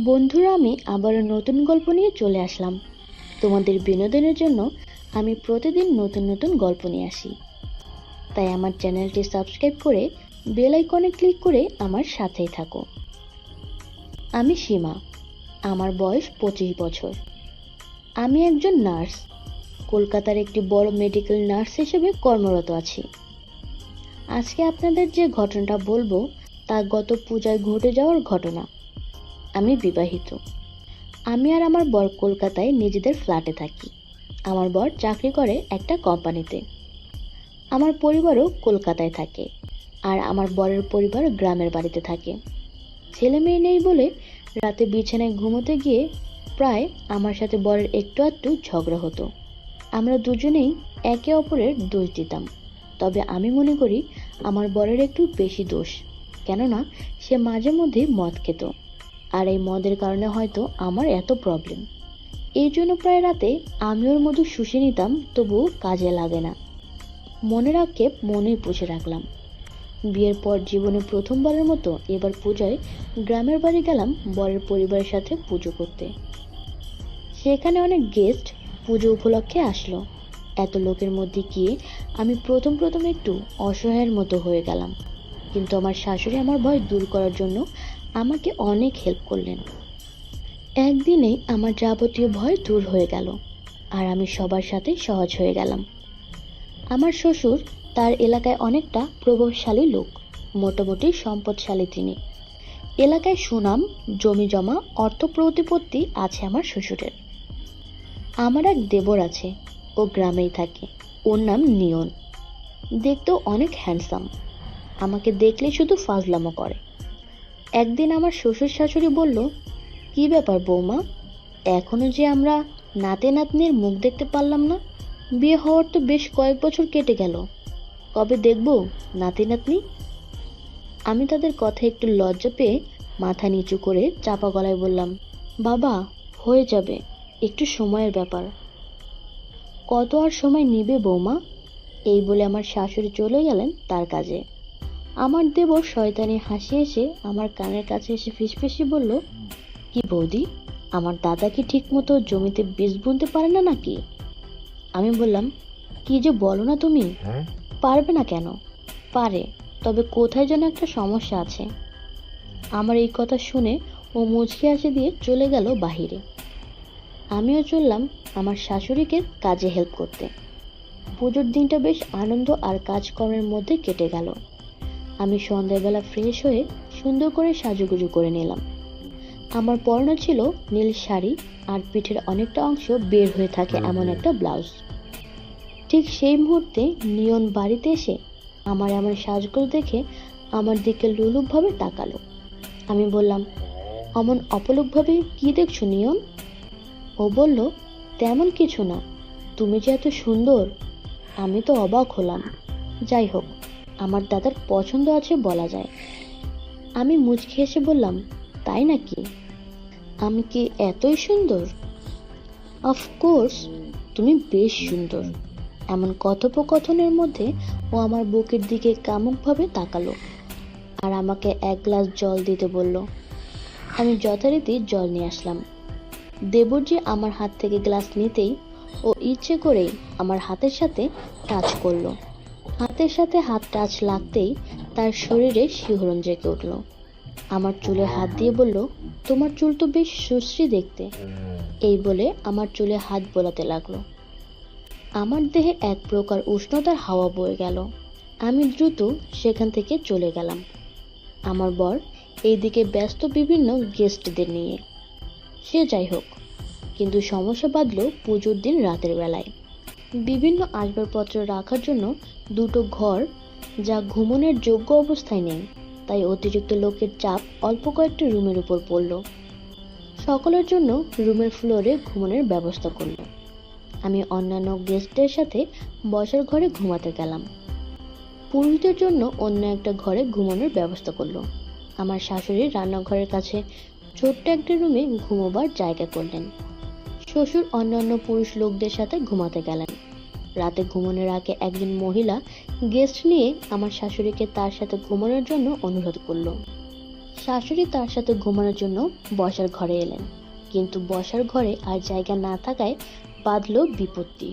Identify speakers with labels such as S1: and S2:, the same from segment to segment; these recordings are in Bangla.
S1: বন্ধুরা, আমি আবারও নতুন গল্প নিয়ে চলে আসলাম। তোমাদের বিনোদনের জন্য আমি প্রতিদিন নতুন নতুন গল্প নিয়ে আসি। তাই আমার চ্যানেলটি সাবস্ক্রাইব করে বেল আইকনে ক্লিক করে আমার সাথেই থাকো। আমি সীমা, আমার বয়স পঁচিশ বছর। আমি একজন নার্স। কলকাতার একটি বড় মেডিকেল নার্স হিসেবে কর্মরত আছি। আজকে আপনাদের যে ঘটনাটা বলব, তা গত পূজায় ঘটে যাওয়ার ঘটনা। আমি বিবাহিত। আমি আর আমার বর কলকাতায় নিজেদের ফ্ল্যাটে থাকি। আমার বর চাকরি করে একটা কোম্পানিতে আমার পরিবারও কলকাতায় থাকে আর আমার বরের পরিবার গ্রামের বাড়িতে থাকে। ছেলে মেয়ে নেই বলে রাতে বিছানায় ঘুমোতে গিয়ে প্রায় আমার সাথে বরের একটু আধটু ঝগড়া হতো। আমরা দুজনেই একে অপরের দোষ দিতাম। তবে আমি মনে করি আমার বরের একটু বেশি দোষ। কেননা সে মাঝে মধ্যে মদ খেত। আর এই মদের কারণে হয়তো আমার এত প্রবলেম এই জন্য প্রায় রাতে আমি ওর মধু শুষে নিতাম, তবুও কাজে লাগে না। মনের আক্ষেপ মনেই পুষে রাখলাম। বিয়ের পর জীবনে প্রথমবারের মতো এবার পূজায় গ্রামের বাড়ি গেলাম বরের পরিবারের সাথে পুজো করতে। সেখানে অনেক গেস্ট পুজো উপলক্ষে আসলো। এত লোকের মধ্যে গিয়ে আমি প্রথম প্রথম একটু অসহায়ের মতো হয়ে গেলাম। কিন্তু আমার শাশুড়ি আমার ভয় দূর করার জন্য আমাকে অনেক হেল্প করলেন। একদিনেই আমার যাবতীয় ভয় দূর হয়ে গেল আর আমি সবার সাথে সহজ হয়ে গেলাম। আমার শ্বশুর তার এলাকায় অনেকটা প্রভাবশালী লোক, মোটামুটি সম্পদশালী তিনি। এলাকায় সুনাম, জমি জমা, অর্থ প্রতিপত্তি আছে আমার শ্বশুরের। আমার এক দেবর আছে ও গ্রামেই থাকে, ওর নাম নিয়ন। দেখতেও অনেক হ্যান্ডসাম আমাকে দেখলে শুধু ফাজলামো করে। একদিন আমার শ্বশুর শাশুড়ি বলল, কি ব্যাপার বৌমা? এখনও যে আমরা নাতে নাতনির মুখ দেখতে পারলাম না, বিয়ে হওয়ার তো বেশ কয়েক বছর কেটে গেল। কবে দেখব নাতি নাতনি? আমি তাদের কথা একটু লজ্জা পেয়ে মাথা নিচু করে চাপা গলায় বললাম, বাবা, হয়ে যাবে, একটু সময়ের ব্যাপার। কত আর সময় নেবে বৌমা? এই বলে আমার শাশুড়ি চলে গেলেন তার কাজে। আমার দেবর শয়তানি হাসি এসে আমার কানের কাছে এসে ফিসফিসি বলল কি বৌদি আমার দাদা কি ঠিক মতো জমিতে বীজ বুনতে পারে না নাকি? আমি বললাম কি যে বলো না তুমি? পারবে না কেন? পারে তবে কোথায় যেন একটা সমস্যা আছে। আমার এই কথা শুনে ও মুচকি হাসি দিয়ে চলে গেল বাহিরে। আমিও চললাম আমার শাশুড়িকে কাজে হেল্প করতে। পুজোর দিনটা বেশ আনন্দ আর কাজকর্মের মধ্যে কেটে গেল। আমি সন্ধ্যাবেলা ফ্রেশ হয়ে সুন্দর করে সাজুগুজু করে নিলাম। আমার পরনে ছিল নীল শাড়ি আর পিঠের অনেকটা অংশ বের হয়ে থাকে এমন একটা ব্লাউজ ঠিক সেই মুহূর্তে নিয়ন বাড়িতে এসে আমার এমন সাজগোজ দেখে আমার দিকে লুলুপভাবে তাকালো। আমি বললাম অমন অপলকভাবে কি দেখছ নিয়ন? ও বলল তেমন কিছু না। তুমি যে এত সুন্দর আমি তো অবাক হলাম। যাই হোক আমার দাদার পছন্দ আছে বলা যায়। আমি মুচকি এসে বললাম, তাই নাকি? আমি কি এতই সুন্দর? অফকোর্স তুমি বেশ সুন্দর। এমন কথোপকথনের মধ্যে ও আমার বুকের দিকে কামুকভাবে তাকালো আর আমাকে এক গ্লাস জল দিতে বলল। আমি যথারীতি জল নিয়ে আসলাম। দেবরজি আমার হাত থেকে গ্লাস নিতেই ও ইচ্ছে করেই আমার হাতের সাথে টাচ করল। হাতের সাথে হাত টাচ লাগতেই তার শরীরে শিহরণ জেগে উঠল। আমার চুলে হাত দিয়ে বলল, তোমার চুল তো বেশ সুশ্রী দেখতে। এই বলে আমার চুলে হাত বোলাতে লাগল। আমার দেহে এক প্রকার উষ্ণতার হাওয়া বয়ে গেল। আমি দ্রুত সেখান থেকে চলে গেলাম। আমার বর এইদিকে ব্যস্ত বিভিন্ন গেস্টদের নিয়ে। সে যাই হোক, কিন্তু সমস্যা বাঁধল পুজোর দিন রাতের বেলায়। বিভিন্ন আসবাবপত্র রাখার জন্য দুটো ঘর যা ঘুমনের যোগ্য অবস্থায় নেই। তাই অতিরিক্ত লোকের চাপ অল্প কয়েকটি রুমের উপর পড়ল। সকলের জন্য রুমের ফ্লোরে ঘুমনের ব্যবস্থা করল। আমি অন্যান্য গেস্টদের সাথে বসার ঘরে ঘুমাতে গেলাম। পুরুষদের জন্য অন্য একটা ঘরে ঘুমানোর ব্যবস্থা করল। আমার শাশুড়ি রান্নাঘরের কাছে ছোট্ট একটা রুমে ঘুমোবার জায়গা করলেন। শ্বশুর অন্যান্য পুরুষ লোকদের সাথে ঘুমাতে গেলেন। রাতে ঘুমানোর আগে একজন মহিলা গেস্ট নিয়ে আমার শাশুড়িকে তার সাথে ঘুমানোর জন্য অনুরোধ করল। শাশুড়ি তার সাথে ঘুমানোর জন্য বসার ঘরে এলেন, কিন্তু বসার ঘরে আর জায়গা না থাকায় বাঁধল বিপত্তি।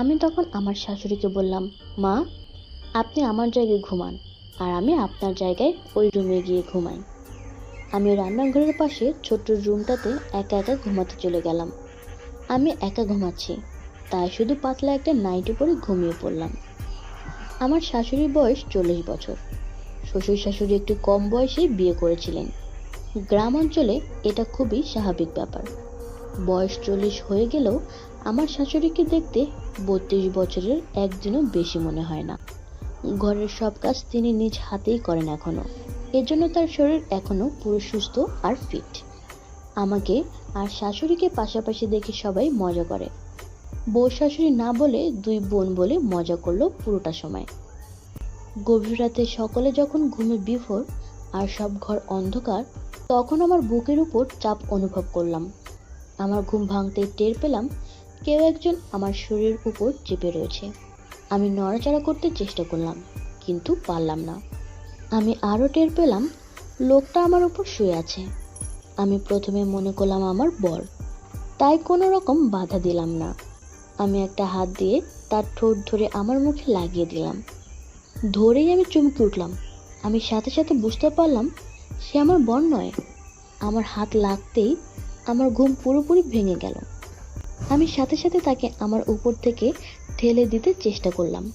S1: আমি তখন আমার শাশুড়িকে বললাম, মা, আপনি আমার জায়গায় ঘুমান আর আমি আপনার জায়গায় ওই রুমে গিয়ে ঘুমাই। আমি রান্নাঘরের পাশে ছোট্ট রুমটাতে একা একা ঘুমাতে চলে গেলাম। আমি একা ঘুমাচ্ছি, তাই শুধু পাতলা একটা নাইটি পরে ঘুমিয়ে পড়লাম। আমার শাশুড়ির বয়স চল্লিশ বছর। শ্বশুর শাশুড়ি একটু কম বয়সে বিয়ে করেছিলেন। গ্রাম অঞ্চলে এটা খুবই স্বাভাবিক ব্যাপার। বয়স চল্লিশ হয়ে গেলেও আমার শাশুড়িকে দেখতে বত্রিশ বছরের একদিনও বেশি মনে হয় না। ঘরের সব কাজ তিনি নিজ হাতেই করেন এখনও। এজন্য তার শরীর এখনও পুরো সুস্থ আর ফিট। আমাকে আর শাশুড়িকে পাশাপাশি দেখে সবাই মজা করে। বউ শাশুড়ি না বলে দুই বোন বলে মজা করল পুরোটা সময়। গভীর রাতে সকলে যখন ঘুমে বিফোর আর সব ঘর অন্ধকার, তখন আমার বুকের উপর চাপ অনুভব করলাম। আমার ঘুম ভাঙতে টের পেলাম কেউ একজন আমার শরীরের উপর চেপে রয়েছে। আমি নড়াচড়া করতে চেষ্টা করলাম, কিন্তু পারলাম না। আমি আরও টের পেলাম লোকটা আমার উপর শুয়ে আছে। আমি প্রথমে মনে করলাম আমার বর। তাই কোনো রকম বাধা দিলাম না। আমি একটা হাত দিয়ে তার ঠোঁট ধরে আমার মুখে লাগিয়ে দিলাম। ধরেই আমি চমকে উঠলাম। আমি সাথে সাথে বুঝতে পারলাম সে আমার বর নয়। আমার হাত লাগতেই আমার ঘুম পুরোপুরি ভেঙে গেল। আমি সাথে সাথে তাকে আমার উপর থেকে ঠেলে দিতে চেষ্টা করলাম।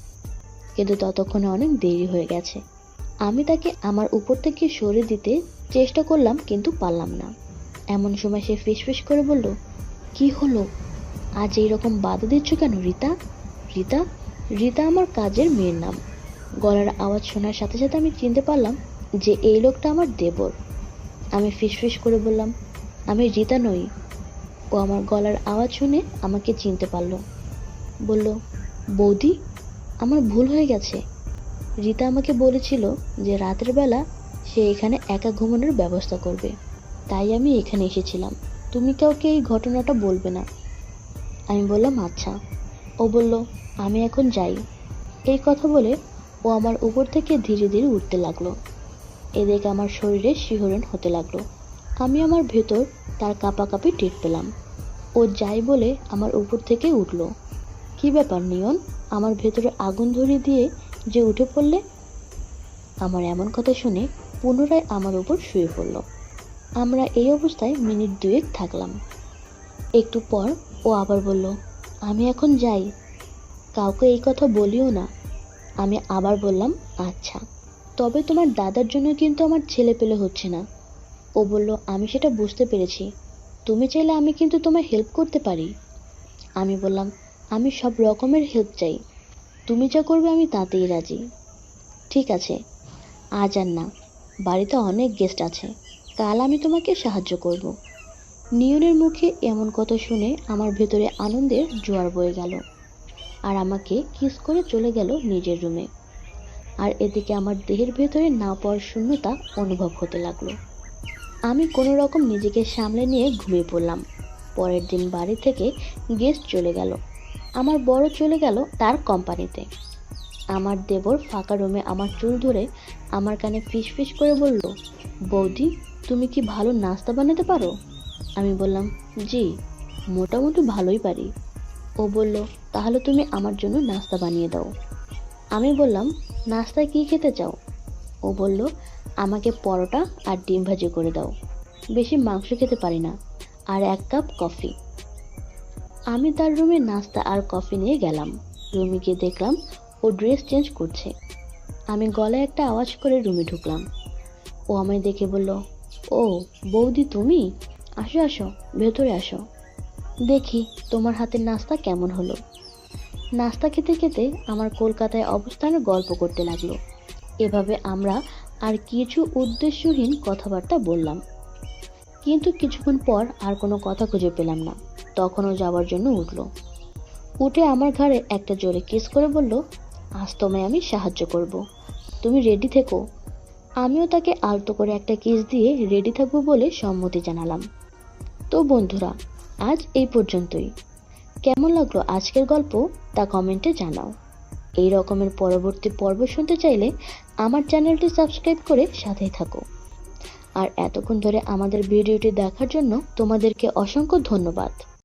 S1: কিন্তু ততক্ষণে অনেক দেরি হয়ে গেছে। আমি তাকে আমার উপর থেকে সরে দিতে চেষ্টা করলাম, কিন্তু পারলাম না। এমন সময় সে ফিসফিস করে বলল, কি হলো? আজ এইরকম বাধা দিচ্ছ কেন রীতা? রীতা রীতা আমার কাজের মেয়ের নাম। গলার আওয়াজ শোনার সাথে সাথে আমি চিনতে পারলাম যে এই লোকটা আমার দেবর। আমি ফিসফিস করে বললাম, আমি রীতা নই। ও আমার গলার আওয়াজ শুনে আমাকে চিনতে পারল। বলল, বৌদি, আমার ভুল হয়ে গেছে। রীতা আমাকে বলেছিল যে রাতের বেলা সে এখানে একা ঘুমানোর ব্যবস্থা করবে। তাই আমি এখানে এসেছিলাম। তুমি কাউকে এই ঘটনাটা বলবে না। আমি বললাম আচ্ছা। ও বলল, আমি এখন যাই। এই কথা বলে ও আমার উপর থেকে ধীরে ধীরে উঠতে লাগল। এদিকে আমার শরীরে শিহরণ হতে লাগল। আমি আমার ভেতর তার কাঁপাকাঁপি টের পেলাম। ও যাই বলে আমার উপর থেকে উঠল। কি ব্যাপার নিয়ন? আমার ভেতরে আগুন ধরিয়ে দিয়ে যে উঠে পড়লে? আমার এমন কথা শুনে পুনরায় আমার উপর শুয়ে পড়ল। আমরা এই অবস্থায় মিনিট দুয়েক থাকলাম। একটু পর ও আবার বলল, আমি এখন যাই। কাউকে এই কথা বলিও না। আমি আবার বললাম আচ্ছা। তবে তোমার দাদার জন্য কিন্তু আমার ছেলে পেলে হচ্ছে না। ও বলল, আমি সেটা বুঝতে পেরেছি। তুমি চাইলে আমি কিন্তু তোমায় হেল্প করতে পারি। আমি বললাম, আমি সব রকমের হেল্প চাই। তুমি যা করবে আমি তাতেই রাজি। ঠিক আছে, আজ আর না, বাড়িতে অনেক গেস্ট আছে, কাল আমি তোমাকে সাহায্য করব। নিয়নের মুখে এমন কথা শুনে আমার ভেতরে আনন্দের জোয়ার বয়ে গেল, আর আমাকে কিস করে চলে গেল নিজের রুমে আর এদিকে আমার দেহের ভেতরে না পাওয়ার শূন্যতা অনুভব হতে লাগল। আমি কোনো রকম নিজেকে সামলে নিয়ে ঘুমিয়ে পড়লাম। পরের দিন বাড়ি থেকে গেস্ট চলে গেল। আমার বড় চলে গেল তার কোম্পানিতে। আমার দেবর ফাঁকা রুমে আমার চুল ধরে আমার কানে ফিস ফিস করে বলল, বৌদি, তুমি কি ভালো নাস্তা বানাতে পারো? আমি বললাম, জি, মোটামুটি ভালোই পারি। ও বলল, তাহলে তুমি আমার জন্য নাস্তা বানিয়ে দাও। আমি বললাম, নাস্তায় কী খেতে চাও? ও বলল, আমাকে পরোটা আর ডিম ভাজি করে দাও। বেশি মাংস খেতে পারি না। আর এক কাপ কফি। আমি তার রুমে নাস্তা আর কফি নিয়ে গেলাম। রুমে গিয়ে দেখলাম ও ড্রেস চেঞ্জ করছে। আমি গলায় একটা আওয়াজ করে রুমে ঢুকলাম। ও আমায় দেখে বলল, ও, বৌদি তুমি? আসো আসো, ভেতরে আসো। দেখি তোমার হাতের নাস্তা কেমন হলো? নাস্তা খেতে খেতে আমার কলকাতায় অবস্থানের গল্প করতে লাগল। এভাবে আমরা আর কিছু উদ্দেশ্যহীন কথাবার্তা বললাম। কিন্তু কিছুক্ষণ পর আর কোনো কথা খুঁজে পেলাম না। তখনও যাওয়ার জন্য উঠল। উঠে আমার ঘাড়ে একটা জোরে কিস করে বলল, আজ তোমায় আমি সাহায্য করব। তুমি রেডি থেকো। আমিও তাকে আলতো করে একটা কিস দিয়ে রেডি থাকব বলে সম্মতি জানালাম। তো বন্ধুরা, আজ এই পর্যন্তই। কেমন লাগল আজকের গল্প তা কমেন্টে জানাও। এই রকমের পরবর্তী পর্ব শুনতে চাইলে আমার চ্যানেলটি সাবস্ক্রাইব করে সাথেই থাকো। আর এতক্ষণ ধরে আমাদের ভিডিওটি দেখার জন্য তোমাদেরকে অসংখ্য ধন্যবাদ।